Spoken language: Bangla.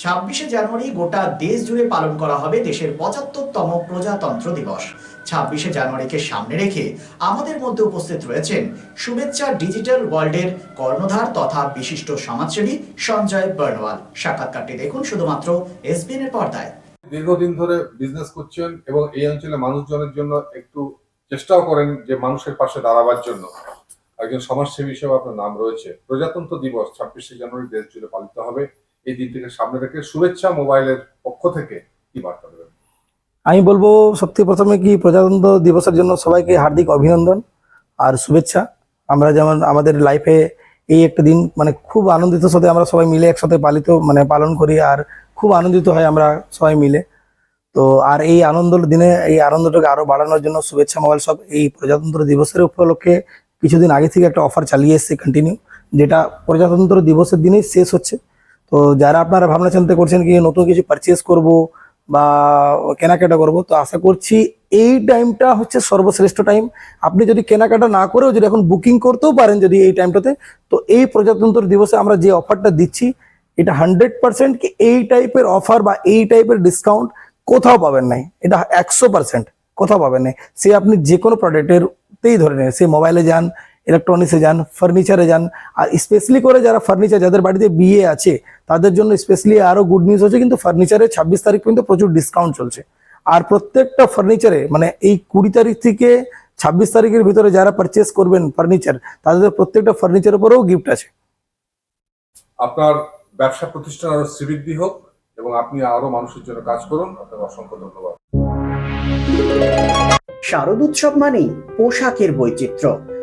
ছাব্বিশে জানুয়ারি গোটা দেশ জুড়ে পালন করা হবে দেশের পঁচাত্তরতম প্রজাতন্ত্র দিবস। ছাব্বিশে জানুয়ারিকে সামনে রেখে আমাদের মধ্যে উপস্থিত রয়েছেন শুভেচ্ছা ডিজিটাল ওয়ার্ল্ডের কর্ণধার তথা বিশিষ্ট সমাজসেবী সঞ্জয় বর্ণওয়াল। সাক্ষাৎকারটি দেখুন শুধুমাত্র এসবিএন এর পর্দায়। দীর্ঘদিন ধরে বিজনেস করছেন এবং এই অঞ্চলে মানুষজনের জন্য একটু চেষ্টাও করেন যে মানুষের পাশে দাঁড়াবার জন্য। একজন সমাজসেবী হিসেবে আপনার নাম রয়েছে। প্রজাতন্ত্র দিবস ছাব্বিশে জানুয়ারি দেশ জুড়ে পালিত হবে। এই দিনটিকে সামনে রেখে শুভেচ্ছা মোবাইলের পক্ষ থেকে কি বার্তা দেবেন? আমি বলব, সবথেকে প্রথমে কি প্রজাতন্ত্র দিবসের জন্য সবাইকে হার্দিক অভিনন্দন আর শুভেচ্ছা। আমরা যেমন আমাদের লাইফে এই একটা দিন মানে খুব আনন্দিত সাথে আমরা সবাই মিলে একসাথে পালিত মানে পালন করি আর খুব আনন্দিত হয় আমরা সবাই মিলে। তো আর এই আনন্দ দিনে, এই আনন্দটাকে আরও বাড়ানোর জন্য শুভেচ্ছা মোবাইল সব এই প্রজাতন্ত্র দিবসের উপলক্ষে কিছুদিন আগে থেকে একটা অফার চালিয়ে এসছে কন্টিনিউ যেটা প্রজাতন্ত্র দিবসের দিনেই শেষ হচ্ছে। তো যারা আপনারা ভাবনা চিন্তা করছেন কি নতুন কিছু পারচেস করব বা কেনাকাটা করব, তো আশা করছি এই টাইমটা হচ্ছে সর্বশ্রেষ্ঠ টাইম আপনি যদি কেনাকাটা না করেও যদি এখন বুকিং করতেও পারেন যদি এই টাইমটাতে তো এই প্রজাতন্ত্র দিবসে আমরা যে অফারটা দিচ্ছি, এটা হান্ড্রেড পার্সেন্ট কি এই টাইপের অফার বা এই টাইপের ডিসকাউন্ট কোথাও পাবেন নাই। এটা একশো পার্সেন্ট কোথাও পাবেন নাই। সে আপনি যে কোনো প্রোডাক্টেরতেই ধরে নেন, সে মোবাইলে যান ইলেকট্রনিক্সে যান ফার্নিচারে যান আর স্পেশালি করে যারা ফার্নিচার যাদের বাড়িতে বিয়ে আছে তাদের জন্য স্পেশালি আরও গুড নিউজ হচ্ছে কিন্তু ফার্নিচারে ছাব্বিশ তারিখ পর্যন্ত প্রচুর ডিসকাউন্ট চলছে। আর প্রত্যেকটা ফার্নিচারে মানে এই কুড়ি তারিখ থেকে ছাব্বিশ তারিখের ভিতরে যারা পারচেস করবেন ফার্নিচার তাদের প্রত্যেকটা ফার্নিচার উপরেও গিফট আছে। আপনার ব্যবসা প্রতিষ্ঠান আরও শ্রীবৃদ্ধি হোক এবং আপনি আরও মানুষের জন্য কাজ করুন আপনাকে অসংখ্য ধন্যবাদ। শারদ উৎসব মানেই পোশাকের বৈচিত্র্য।